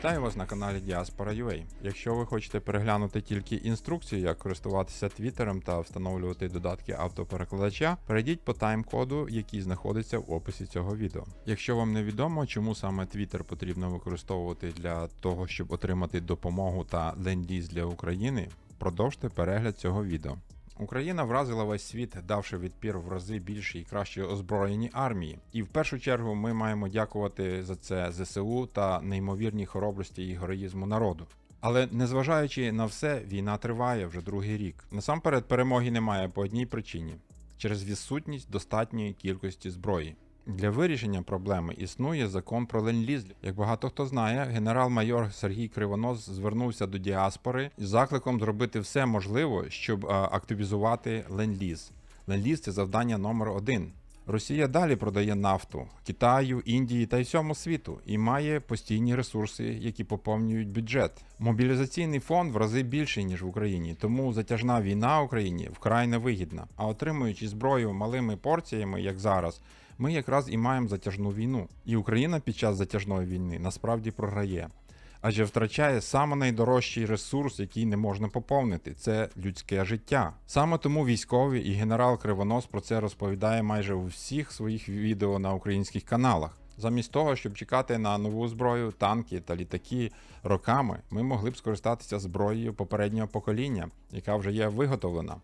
Вітаю вас на каналі Diaspora.ua. Якщо ви хочете переглянути тільки інструкцію, як користуватися Твіттером та встановлювати додатки автоперекладача, перейдіть по тайм-коду, який знаходиться в описі цього відео. Якщо вам не відомо, чому саме Twitter потрібно використовувати для того, щоб отримати допомогу та ленд-ліз для України, продовжте перегляд цього відео. Україна вразила весь світ, давши відпір в рази більшій і краще озброєній армії. І в першу чергу ми маємо дякувати за це ЗСУ та неймовірній хоробрості і героїзму народу. Але незважаючи на все, війна триває вже другий рік. Насамперед перемоги немає по одній причині через відсутність достатньої кількості зброї. Для вирішення проблеми існує закон про ленд-ліз. Як багато хто знає, генерал-майор Сергій Кривонос звернувся до діаспори із закликом зробити все можливе, щоб активізувати ленд-ліз. Ленд-ліз – це завдання номер один. Росія далі продає нафту Китаю, Індії та й всьому світу і має постійні ресурси, які поповнюють бюджет. Мобілізаційний фонд в рази більший ніж в Україні, тому затяжна війна Україні вкрай невигідна. А отримуючи зброю малими порціями, як зараз, ми якраз і маємо затяжну війну. І Україна під час затяжної війни насправді програє. Адже втрачає саме найдорожчий ресурс, який не можна поповнити це людське життя. Саме тому військові і генерал Кривонос про це розповідає майже у всіх своїх відео на українських каналах. Замість того, щоб чекати на нову зброю, танки та літаки роками, ми могли б скористатися зброєю попереднього покоління, яка вже є виготовлена.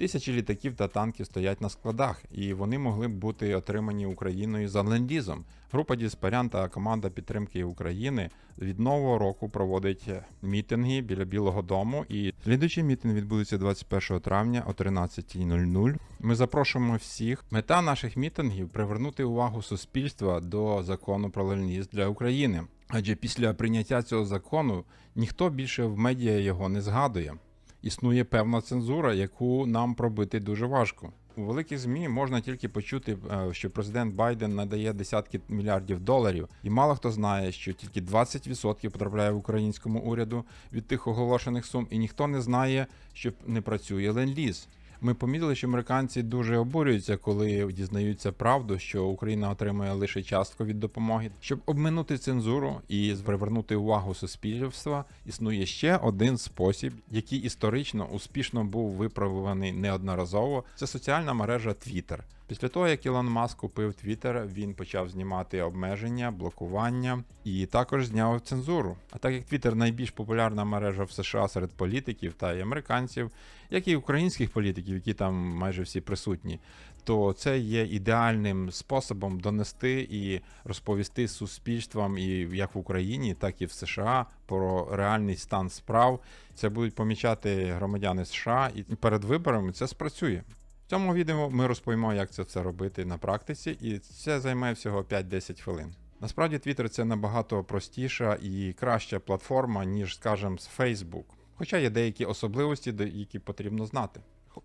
Тисячі літаків та танків стоять на складах, і вони могли б бути отримані Україною за ленд-лізом. Група Діспарян та команда підтримки України від нового року проводить мітинги біля Білого Дому. І слідуючий мітинг відбудеться 21 травня о 13.00. Ми запрошуємо всіх. Мета наших мітингів привернути увагу суспільства до закону про ленд-ліз для України. Адже після прийняття цього закону ніхто більше в медіа його не згадує існує певна цензура, яку нам пробити дуже важко. У великих змі можна тільки почути, е, що президент Байден надає десятки мільярдів доларів, і мало хто знає, що тільки 20% потрапляє в українському уряду від тих оголошених сум, і ніхто не знає, що не працює ленд-ліз. Ми помітили, що американці дуже обурюються, коли дізнаються правду, що Україна отримує лише частку від допомоги. Щоб обминути цензуру і привернути увагу суспільства, існує ще один спосіб, який історично успішно був виправлений неодноразово. Це соціальна мережа Twitter. Після того, як Ілон Маск купив Twitter, він почав знімати обмеження, блокування і також зняв цензуру. А так як Twitter найбільш популярна мережа в США серед політиків та й американців, як і українських політиків, які там майже всі присутні, то це є ідеальним способом донести і розповісти суспільствам і як в Україні, так і в США про реальний стан справ. Це будуть помічати громадяни США, і перед виборами це спрацює. В цьому відео ми розповімо, як це все робити на практиці, і це займе всього 5-10 хвилин. Насправді Twitter це набагато простіша і краща платформа, ніж, скажімо, Facebook. Хоча є деякі особливості, які потрібно знати.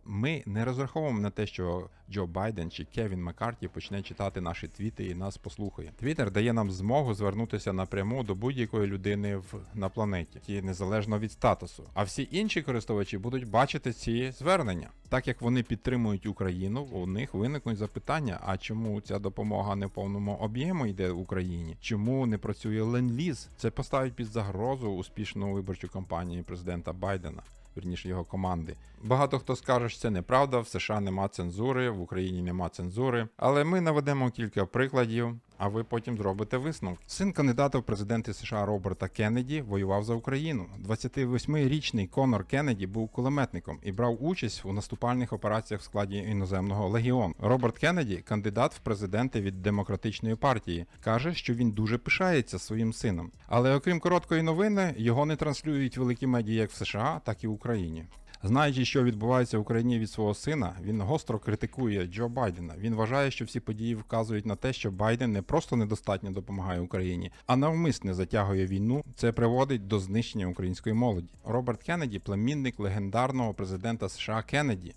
Ми не розраховуємо на те, що Джо Байден чи Кевін Маккарті почне читати наші твіти і нас послухає. Твіттер дає нам змогу звернутися напряму до будь-якої людини в, на планеті, і незалежно від статусу. А всі інші користувачі будуть бачити ці звернення. Так як вони підтримують Україну, у них виникнуть запитання: а чому ця допомога не в повному об'єму йде в Україні? Чому не працює ленд-ліз? Це поставить під загрозу успішну виборчу кампанію президента Байдена. Вірніше його команди. Багато хто скаже, що це неправда, в США нема цензури, в Україні нема цензури. Але ми наведемо кілька прикладів, а ви потім зробите висновок. Син кандидата в президенти США Роберта Кеннеді воював за Україну. 28-річний Конор Кеннеді був кулеметником і брав участь у наступальних операціях в складі іноземного легіону. Роберт Кеннеді, кандидат в президенти від демократичної партії, каже, що він дуже пишається своїм сином. Але окрім короткої новини, його не транслюють великі медіа як в США, так і в Україні. Знаючи, що відбувається в Україні від свого сина, він гостро критикує Джо Байдена. Він вважає, що всі події вказують на те, що Байден не просто недостатньо допомагає Україні, а навмисне затягує війну. Це приводить до знищення української молоді. Роберт Кеннеді, племінник легендарного президента США Кеннеді,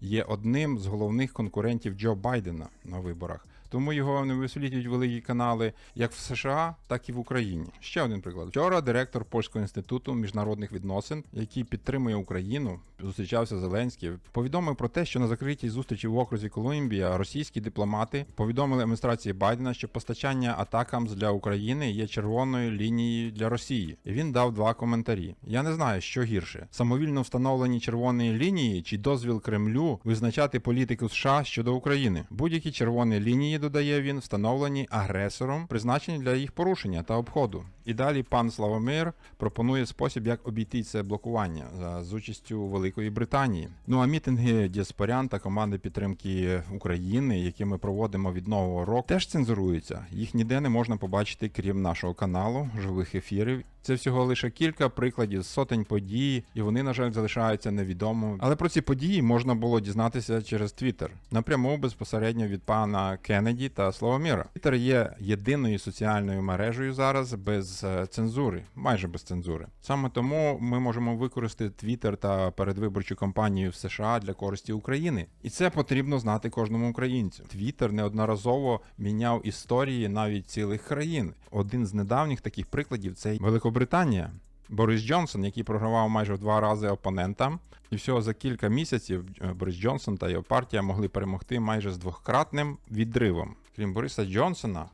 є одним з головних конкурентів Джо Байдена на виборах. Тому його не висвітлюють великі канали як в США, так і в Україні. Ще один приклад. Вчора директор Польського інституту міжнародних відносин, який підтримує Україну, зустрічався Зеленський, повідомив про те, що на закритій зустрічі в окрузі Колумбія російські дипломати повідомили адміністрації Байдена, що постачання атакам для України є червоною лінією для Росії. І він дав два коментарі. Я не знаю, що гірше: самовільно встановлені червоні лінії чи дозвіл Кремлю визначати політику США щодо України. Будь-які червоні лінії, додає він, встановлені агресором, призначені для їх порушення та обходу. І далі пан Славомир пропонує спосіб, як обійти це блокування з участю Великої Британії. Ну а мітинги діаспорян та команди підтримки України, які ми проводимо від нового року, теж цензуруються. Їх ніде не можна побачити, крім нашого каналу, живих ефірів. Це всього лише кілька прикладів сотень подій, і вони, на жаль, залишаються невідомими. Але про ці події можна було дізнатися через Твіттер напряму безпосередньо від пана Кеннеді та Славоміра. Твіттер є єдиною соціальною мережею зараз без е, цензури, майже без цензури. Саме тому ми можемо використати Твіттер та передвиборчу кампанію в США для користі України, і це потрібно знати кожному українцю. Твіттер неодноразово міняв історії навіть цілих країн. Один з недавніх таких прикладів це Великобританія. Борис Джонсон, який програвав майже в два рази опонентам, і всього за кілька місяців е, Борис Джонсон та його партія могли перемогти майже з двократним відривом. Крім Бориса Джонсона,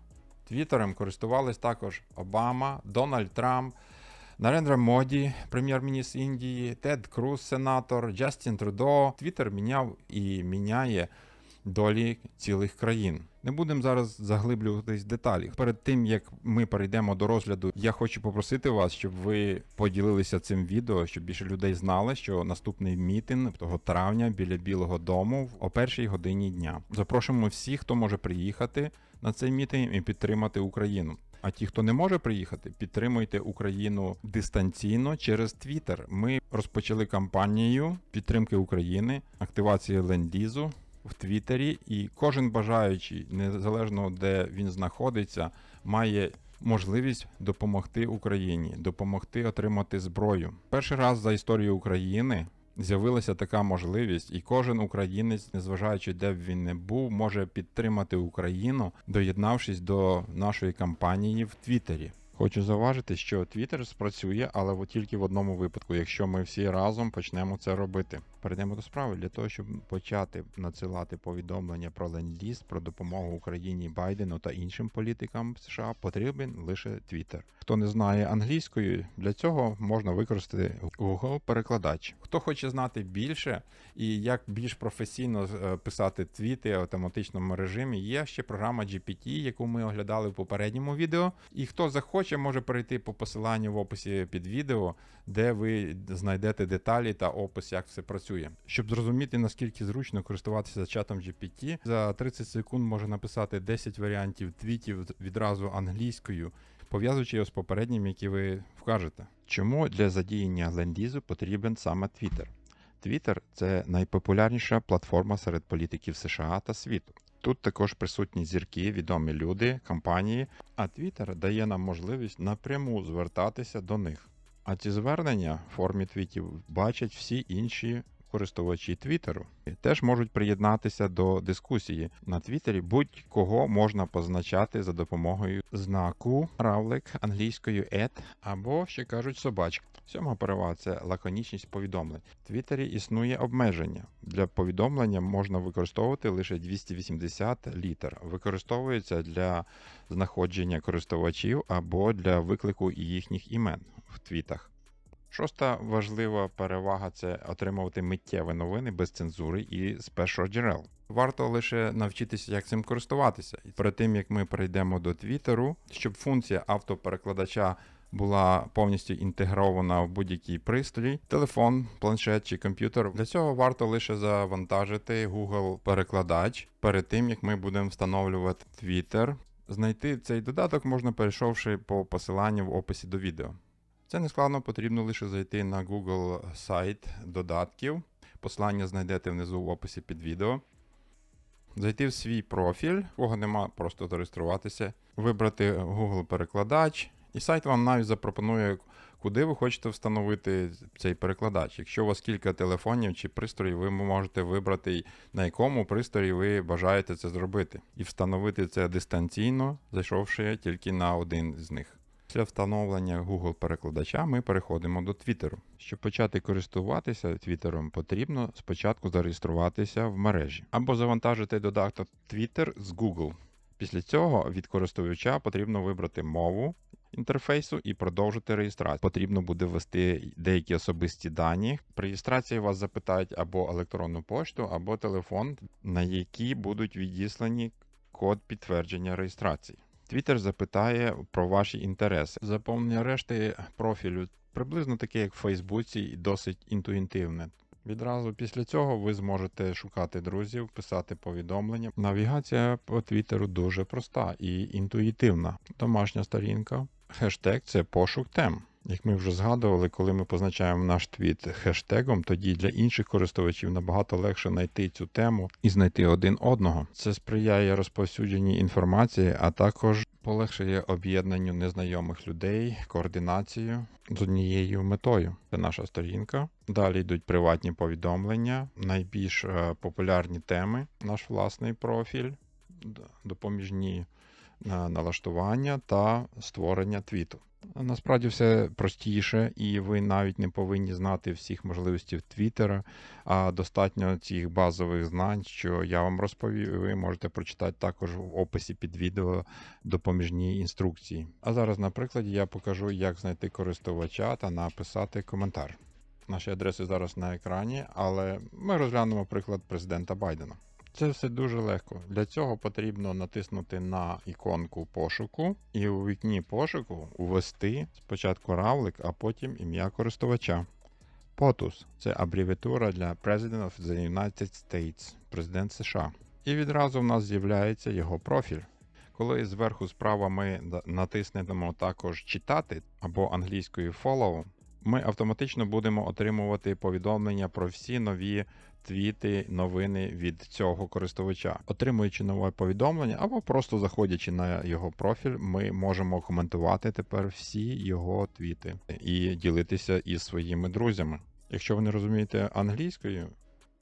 Твіттером користувались також Обама, Дональд Трамп, Нарендра Моді, прем'єр-міністр Індії, Тед Круз, сенатор, Джастін Трудо. Твіттер міняв і міняє долі цілих країн. Не будемо зараз заглиблюватись в деталі. Перед тим як ми перейдемо до розгляду, я хочу попросити вас, щоб ви поділилися цим відео, щоб більше людей знали, що наступний мітинг того травня біля Білого Дому о першій годині дня. Запрошуємо всіх, хто може приїхати на цей мітинг і підтримати Україну. А ті, хто не може приїхати, підтримуйте Україну дистанційно через Твіттер. Ми розпочали кампанію підтримки України, активації ленд-лізу в Твіттері, і кожен бажаючий, незалежно де він знаходиться, має можливість допомогти Україні, допомогти отримати зброю. Перший раз за історію України. З'явилася така можливість, і кожен українець, незважаючи де б він не був, може підтримати Україну, доєднавшись до нашої кампанії в Твіттері. Хочу зауважити, що Твіттер спрацює, але тільки в одному випадку, якщо ми всі разом почнемо це робити. Перейдемо до справи для того, щоб почати надсилати повідомлення про ленд-ліз, про допомогу Україні Байдену та іншим політикам США, потрібен лише Твіттер. Хто не знає англійської, для цього можна використати Google перекладач. Хто хоче знати більше і як більш професійно е, писати твіти в автоматичному режимі, є ще програма GPT, яку ми оглядали в попередньому відео. І хто захоче, може перейти по посиланню в описі під відео, де ви знайдете деталі та опис, як все працює. Щоб зрозуміти наскільки зручно користуватися чатом GPT, за 30 секунд може написати 10 варіантів твітів відразу англійською, пов'язуючи його з попереднім, які ви вкажете. Чому для задіяння ленд-лізу потрібен саме Twitter? Twitter – це найпопулярніша платформа серед політиків США та світу. Тут також присутні зірки, відомі люди, компанії, а Twitter дає нам можливість напряму звертатися до них. А ці звернення в формі твітів бачать всі інші користувачі Твіттеру. Теж можуть приєднатися до дискусії. На Твіттері будь-кого можна позначати за допомогою знаку равлик англійською «at» або ще кажуть собачка. Сьома перевага це лаконічність повідомлень. В Твіттері існує обмеження. Для повідомлення можна використовувати лише 280 літер. Використовується для знаходження користувачів або для виклику їхніх імен в твітах. Шоста важлива перевага це отримувати миттєві новини без цензури і з першого джерел. Варто лише навчитися, як цим користуватися. Перед тим як ми перейдемо до Твіттеру, щоб функція автоперекладача була повністю інтегрована в будь-який пристрій, телефон, планшет чи комп'ютер. Для цього варто лише завантажити Google перекладач перед тим як ми будемо встановлювати Twitter. Знайти цей додаток можна перейшовши по посиланню в описі до відео. Це не складно, потрібно лише зайти на Google сайт додатків. Посилання знайдете внизу в описі під відео. Зайти в свій профіль, кого нема, просто зареєструватися, вибрати Google перекладач, і сайт вам навіть запропонує Куди ви хочете встановити цей перекладач? Якщо у вас кілька телефонів чи пристроїв, ви можете вибрати, на якому пристрої ви бажаєте це зробити, і встановити це дистанційно, зайшовши тільки на один з них. Після встановлення Google перекладача ми переходимо до Твіттеру. Щоб почати користуватися Твіттером, потрібно спочатку зареєструватися в мережі або завантажити додаток Twitter з Google. Після цього від користувача потрібно вибрати мову інтерфейсу і продовжити реєстрацію. Потрібно буде ввести деякі особисті дані. При реєстрації вас запитають або електронну пошту, або телефон, на які будуть відіслані код підтвердження реєстрації. Твіттер запитає про ваші інтереси. Заповнення решти профілю приблизно таке, як в Фейсбуці, і досить інтуїтивне. Відразу після цього ви зможете шукати друзів, писати повідомлення. Навігація по Твіттеру дуже проста і інтуїтивна. Домашня сторінка. Хештег це пошук тем. Як ми вже згадували, коли ми позначаємо наш твіт хештегом, тоді для інших користувачів набагато легше знайти цю тему і знайти один одного. Це сприяє розповсюдженні інформації, а також полегшує об'єднанню незнайомих людей, координацію з однією метою. Це наша сторінка. Далі йдуть приватні повідомлення, найбільш е, популярні теми, наш власний профіль, допоміжні налаштування та створення твіту. Насправді все простіше, і ви навіть не повинні знати всіх можливостей Твіттера, а достатньо цих базових знань, що я вам розповів, і ви можете прочитати також в описі під відео допоміжні інструкції. А зараз, на прикладі, я покажу, як знайти користувача та написати коментар. Наші адреси зараз на екрані, але ми розглянемо приклад президента Байдена. Це все дуже легко. Для цього потрібно натиснути на іконку пошуку і у вікні пошуку ввести спочатку равлик, а потім ім'я користувача. POTUS це абревіатура для President of the United States, президент США. І відразу в нас з'являється його профіль. Коли зверху справа ми натиснемо також читати або англійською follow, ми автоматично будемо отримувати повідомлення про всі нові твіти, новини від цього користувача. Отримуючи нове повідомлення або просто заходячи на його профіль, ми можемо коментувати тепер всі його твіти і ділитися із своїми друзями. Якщо ви не розумієте англійською,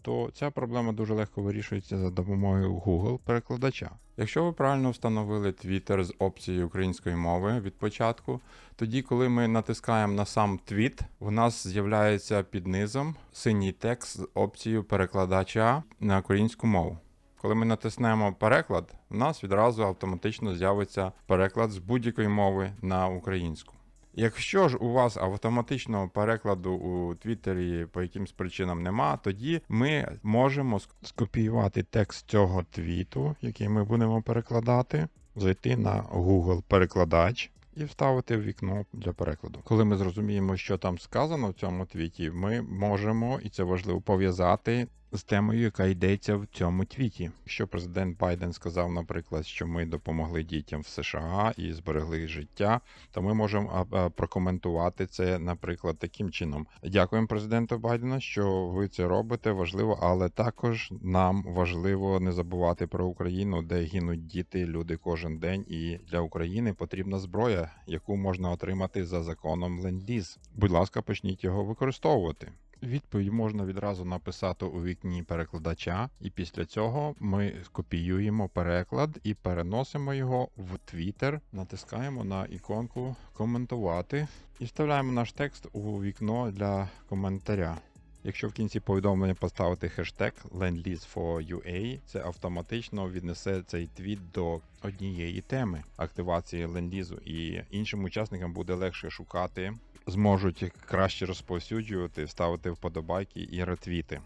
то ця проблема дуже легко вирішується за допомогою Google перекладача. Якщо ви правильно встановили Twitter з опцією української мови від початку, тоді, коли ми натискаємо на сам твіт, в нас з'являється під низом синій текст з опцією перекладача на українську мову. Коли ми натиснемо переклад, в нас відразу автоматично з'явиться переклад з будь-якої мови на українську. Якщо ж у вас автоматичного перекладу у Твіттері по якимсь причинам нема, тоді ми можемо скопіювати текст цього твіту, який ми будемо перекладати, зайти на Google перекладач і вставити в вікно для перекладу. Коли ми зрозуміємо, що там сказано в цьому твіті, ми можемо, і це важливо, пов'язати з темою, яка йдеться в цьому твіті. Якщо президент Байден сказав, наприклад, що ми допомогли дітям в США і зберегли життя, то ми можемо прокоментувати це, наприклад, таким чином. Дякуємо президенту Байдена, що ви це робите. Важливо, але також нам важливо не забувати про Україну, де гинуть діти, люди кожен день. І для України потрібна зброя, яку можна отримати за законом ленд-ліз. Будь ласка, почніть його використовувати. Відповідь можна відразу написати у вікні перекладача, і після цього ми скопіюємо переклад і переносимо його в Twitter, натискаємо на іконку коментувати і вставляємо наш текст у вікно для коментаря. Якщо в кінці повідомлення поставити хештег LendLease4UA, це автоматично віднесе цей твіт до однієї теми активації ленд-лізу, і іншим учасникам буде легше шукати, зможуть краще розповсюджувати, ставити вподобайки і ретвіти.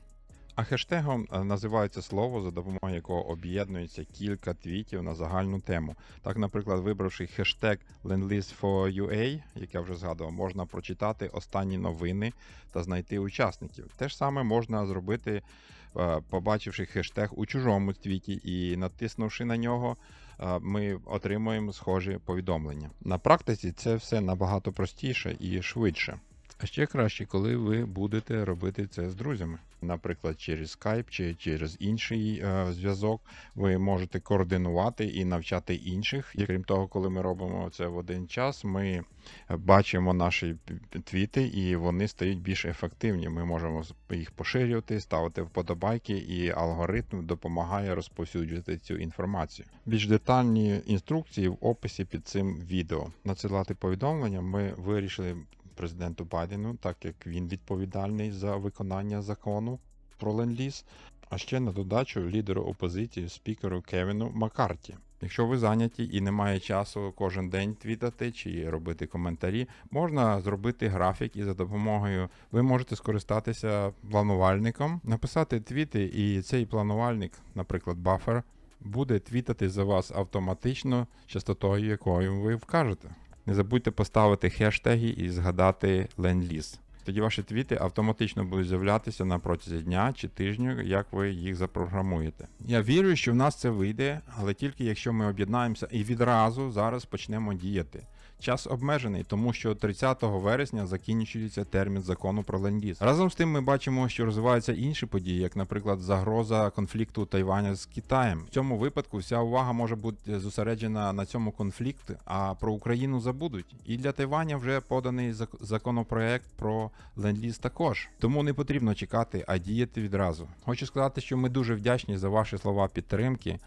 А хештегом е, називається слово, за допомогою якого об'єднується кілька твітів на загальну тему. Так, наприклад, вибравши хештег LendLease4UA, як я вже згадував, можна прочитати останні новини та знайти учасників. Те ж саме можна зробити, е, побачивши хештег у чужому твіті і натиснувши на нього, ми отримуємо схожі повідомлення. На практиці це все набагато простіше і швидше. А ще краще, коли ви будете робити це з друзями. Наприклад, через Skype чи через інший е, зв'язок ви можете координувати і навчати інших. І крім того, коли ми робимо це в один час, ми бачимо наші твіти, і вони стають більш ефективні. Ми можемо їх поширювати, ставити вподобайки, і алгоритм допомагає розповсюджувати цю інформацію. Більш детальні інструкції в описі під цим відео. Надсилати повідомлення ми вирішили президенту Байдену, так як він відповідальний за виконання закону про ленд-ліз, а ще на додачу лідеру опозиції спікеру Кевіну Маккарті. Якщо ви зайняті і немає часу кожен день твітати чи робити коментарі, можна зробити графік і за допомогою ви можете скористатися планувальником, написати твіти, і цей планувальник, наприклад, бафер, буде твітати за вас автоматично частотою, якою ви вкажете. Не забудьте поставити хештеги і згадати ленд-ліз. Тоді ваші твіти автоматично будуть з'являтися на протязі дня чи тижню, як ви їх запрограмуєте. Я вірю, що в нас це вийде, але тільки якщо ми об'єднаємося і відразу зараз почнемо діяти. Час обмежений, тому що 30 вересня закінчується термін закону про ленд-ліз. Разом з тим ми бачимо, що розвиваються інші події, як, наприклад, загроза конфлікту Тайваня з Китаєм. В цьому випадку вся увага може бути зосереджена на цьому конфлікті, а про Україну забудуть. І для Тайваня вже поданий законопроект про ленд-ліз також. Тому не потрібно чекати, а діяти відразу. Хочу сказати, що ми дуже вдячні за ваші слова підтримки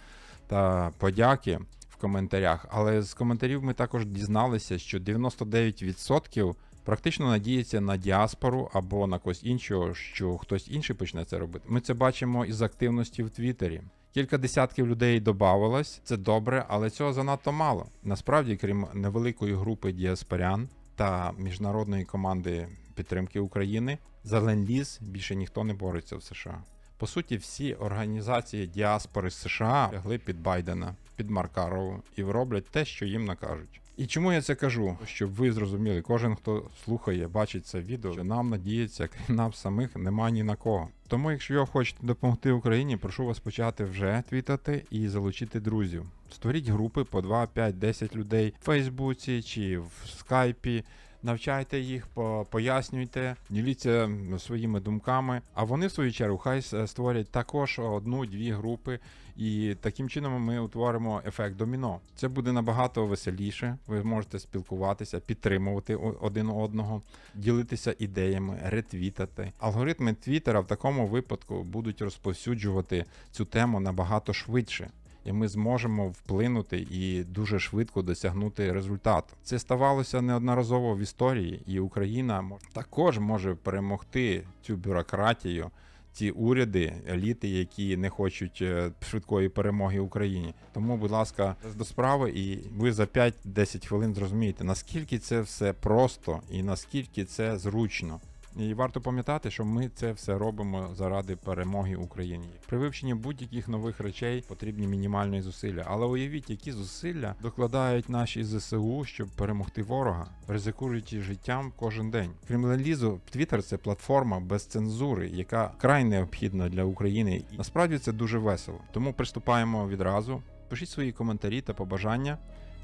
та подяки в коментарях. Але з коментарів ми також дізналися, що 99% практично надіється на діаспору або на когось іншого, що хтось інший почне це робити. Ми це бачимо із активності в Твіттері. Кілька десятків людей додавалось, це добре, але цього занадто мало. Насправді, крім невеликої групи діаспорян та міжнародної команди підтримки України, за ленд-ліз більше ніхто не бореться в США. По суті, всі організації діаспори США лягли під Байдена, під Маркарову і роблять те, що їм накажуть. І чому я це кажу? Щоб ви зрозуміли, кожен, хто слухає, бачить це відео, що нам надіється, крім нам самих, нема ні на кого. Тому, якщо ви хочете допомогти Україні, прошу вас почати вже твітати і залучити друзів. Створіть групи по 2, 5, 10 людей в Фейсбуці чи в скайпі. Навчайте їх, пояснюйте, діліться своїми думками. А вони, в свою чергу, хай створять також одну-дві групи, і таким чином ми утворимо ефект доміно. Це буде набагато веселіше. Ви можете спілкуватися, підтримувати один одного, ділитися ідеями, ретвітати. Алгоритми Твіттера в такому випадку будуть розповсюджувати цю тему набагато швидше і ми зможемо вплинути і дуже швидко досягнути результату. Це ставалося неодноразово в історії, і Україна також може перемогти цю бюрократію. Ці уряди, еліти, які не хочуть е, швидкої перемоги Україні. Тому, будь ласка, до справи, і ви за 5-10 хвилин зрозумієте, наскільки це все просто і наскільки це зручно. І варто пам'ятати, що ми це все робимо заради перемоги Україні. При вивченні будь-яких нових речей потрібні мінімальні зусилля. Але уявіть, які зусилля докладають наші ЗСУ, щоб перемогти ворога, ризикуючи життям кожен день. Крім ленд-лізу, Twitter – це платформа без цензури, яка край необхідна для України. І насправді це дуже весело. Тому приступаємо відразу. Пишіть свої коментарі та побажання.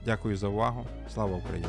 Дякую за увагу. Слава Україні!